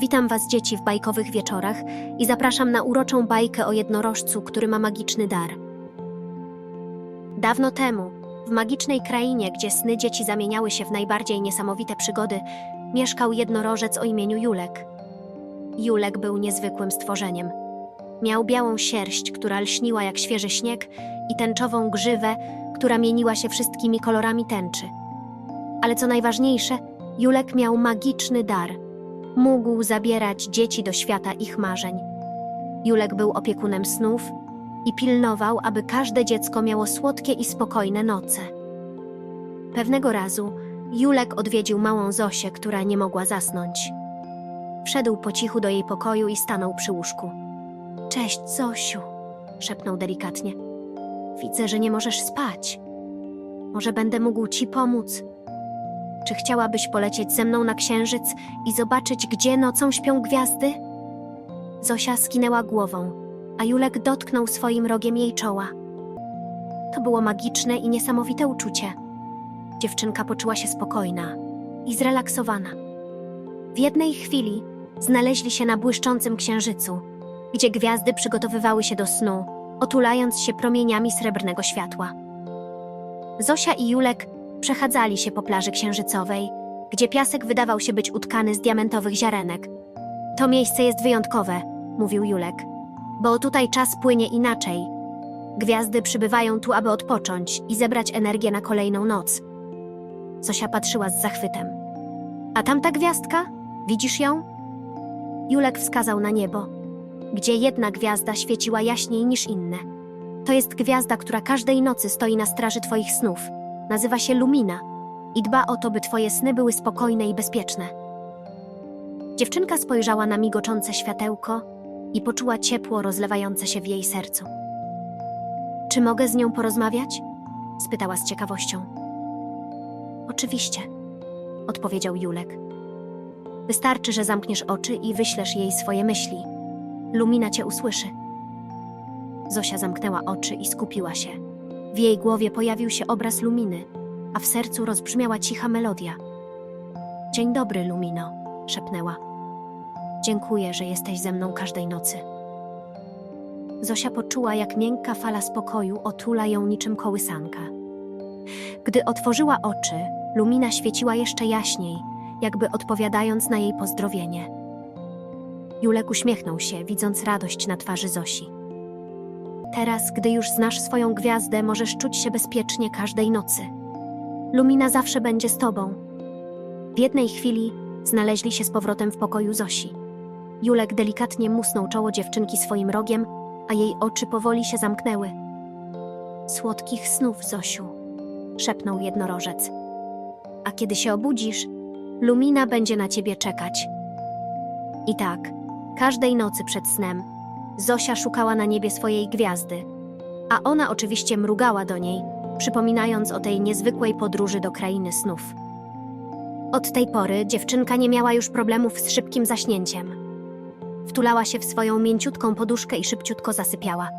Witam Was, dzieci, w bajkowych wieczorach i zapraszam na uroczą bajkę o jednorożcu, który ma magiczny dar. Dawno temu, w magicznej krainie, gdzie sny dzieci zamieniały się w najbardziej niesamowite przygody, mieszkał jednorożec o imieniu Julek. Julek był niezwykłym stworzeniem. Miał białą sierść, która lśniła jak świeży śnieg, i tęczową grzywę, która mieniła się wszystkimi kolorami tęczy. Ale co najważniejsze, Julek miał magiczny dar. Mógł zabierać dzieci do świata ich marzeń. Julek był opiekunem snów i pilnował, aby każde dziecko miało słodkie i spokojne noce. Pewnego razu Julek odwiedził małą Zosię, która nie mogła zasnąć. Wszedł po cichu do jej pokoju i stanął przy łóżku. Cześć, Zosiu, szepnął delikatnie. Widzę, że nie możesz spać. Może będę mógł ci pomóc. Czy chciałabyś polecieć ze mną na księżyc i zobaczyć, gdzie nocą śpią gwiazdy? Zosia skinęła głową, a Julek dotknął swoim rogiem jej czoła. To było magiczne i niesamowite uczucie. Dziewczynka poczuła się spokojna i zrelaksowana. W jednej chwili znaleźli się na błyszczącym księżycu, gdzie gwiazdy przygotowywały się do snu, otulając się promieniami srebrnego światła. Zosia i Julek przechadzali się po plaży księżycowej, gdzie piasek wydawał się być utkany z diamentowych ziarenek. To miejsce jest wyjątkowe, mówił Julek, bo tutaj czas płynie inaczej. Gwiazdy przybywają tu, aby odpocząć i zebrać energię na kolejną noc. Zosia patrzyła z zachwytem. A tamta gwiazdka? Widzisz ją? Julek wskazał na niebo, gdzie jedna gwiazda świeciła jaśniej niż inne. To jest gwiazda, która każdej nocy stoi na straży twoich snów. Nazywa się Lumina i dba o to, by twoje sny były spokojne i bezpieczne. Dziewczynka spojrzała na migoczące światełko i poczuła ciepło rozlewające się w jej sercu. Czy mogę z nią porozmawiać? spytała z ciekawością. Oczywiście, odpowiedział Julek. Wystarczy, że zamkniesz oczy i wyślesz jej swoje myśli. Lumina cię usłyszy. Zosia zamknęła oczy i skupiła się. W jej głowie pojawił się obraz Luminy, a w sercu rozbrzmiała cicha melodia. Dzień dobry, Lumino, szepnęła. Dziękuję, że jesteś ze mną każdej nocy. Zosia poczuła, jak miękka fala spokoju otula ją niczym kołysanka. Gdy otworzyła oczy, Lumina świeciła jeszcze jaśniej, jakby odpowiadając na jej pozdrowienie. Julek uśmiechnął się, widząc radość na twarzy Zosi. Teraz, gdy już znasz swoją gwiazdę, możesz czuć się bezpiecznie każdej nocy. Lumina zawsze będzie z tobą. W jednej chwili znaleźli się z powrotem w pokoju Zosi. Julek delikatnie musnął czoło dziewczynki swoim rogiem, a jej oczy powoli się zamknęły. Słodkich snów, Zosiu, szepnął jednorożec. A kiedy się obudzisz, Lumina będzie na ciebie czekać. I tak, każdej nocy przed snem Zosia szukała na niebie swojej gwiazdy, a ona oczywiście mrugała do niej, przypominając o tej niezwykłej podróży do krainy snów. Od tej pory dziewczynka nie miała już problemów z szybkim zaśnięciem. Wtulała się w swoją mięciutką poduszkę i szybciutko zasypiała.